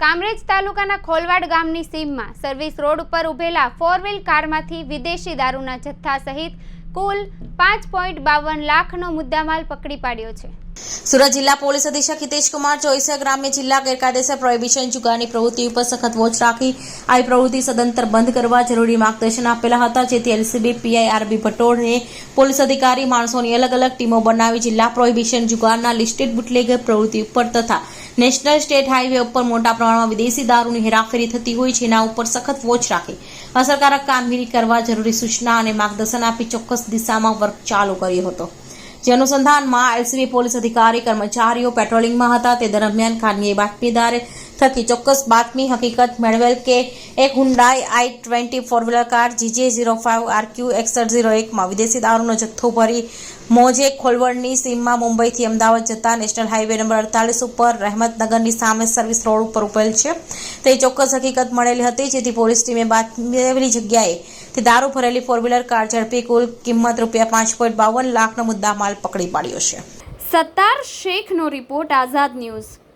કામરેજ તાલુકાના ખોલવાડ ગામની સીમમાં સર્વિસ રોડ ઉપર ઉભેલા ફોર વ્હીલ કારમાંથી વિદેશી દારૂના જથ્થા સહિત કુલ પાંચ લાખનો મુદ્દામાલ પકડી પાડ્યો છે. સુરત જિલ્લા પોલીસ અધિક્ષક હિતેશ કુમાર ચોઈસે ગ્રામ્ય જિલ્લા ગેરકાયદેસર પ્રોહિબિશન જુગારની પ્રવૃત્તિ ઉપર સખત વોચ રાખી આવી પ્રવૃત્તિ સદંતર બંધ કરવા જરૂરી માર્ગદર્શન આપેલા હતા, જેથી એલસીબી પીઆઈ આરબી ભટોળને પોલીસ અધિકારી માણસોની અલગ અલગ ટીમો બનાવી જિલ્લા પ્રોહિબિશન જુગારના લિસ્ટેડ બુટલેગર પ્રવૃત્તિ ઉપર તથા નેશનલ સ્ટેટ હાઈવે ઉપર મોટા પ્રમાણમાં વિદેશી દારૂની હેરાફેરી થતી હોય એના ઉપર સખત વોચ રાખી અસરકારક કામગીરી કરવા જરૂરી સૂચના અને માર્ગદર્શન આપી ચોક્કસ દિશામાં વર્ક ચાલુ કર્યો હતો. જે અનુસંધાનમાં એલસીબી પોલીસ અધિકારી, કર્મચારીઓ પેટ્રોલિંગમાં હતા. તે દરમિયાન ખાનગી બાતમીદાર થકી ચોક્કસ બાતમી હકીકત મેળવેલ કે એક Hyundai i twenty four wheeler car GJ zero five RQ એકસઠ ઝીરો એકમાં વિદેશી દારૂનો જથ્થો ભરી મોજે ખોલવડની સીમમાં મુંબઈથી અમદાવાદ જતા નેશનલ હાઈવે નંબર અડતાલીસ ઉપર રહેમતનગરની સામે સર્વિસ રોડ ઉપર ઉભેલ છે. તે ચોક્કસ હકીકત મળેલી હતી, જેથી પોલીસ ટીમે બાતમી જગ્યાએ તે દારૂ ભરેલી ફોર વ્હીલર કાર ઝડપી કુલ કિંમત રૂપિયા પાંચ પોઈન્ટ બાવન લાખનો મુદ્દામાલ પકડી પાડ્યો છે. સત્તાર શેખનો રિપોર્ટ આઝાદ ન્યૂઝ.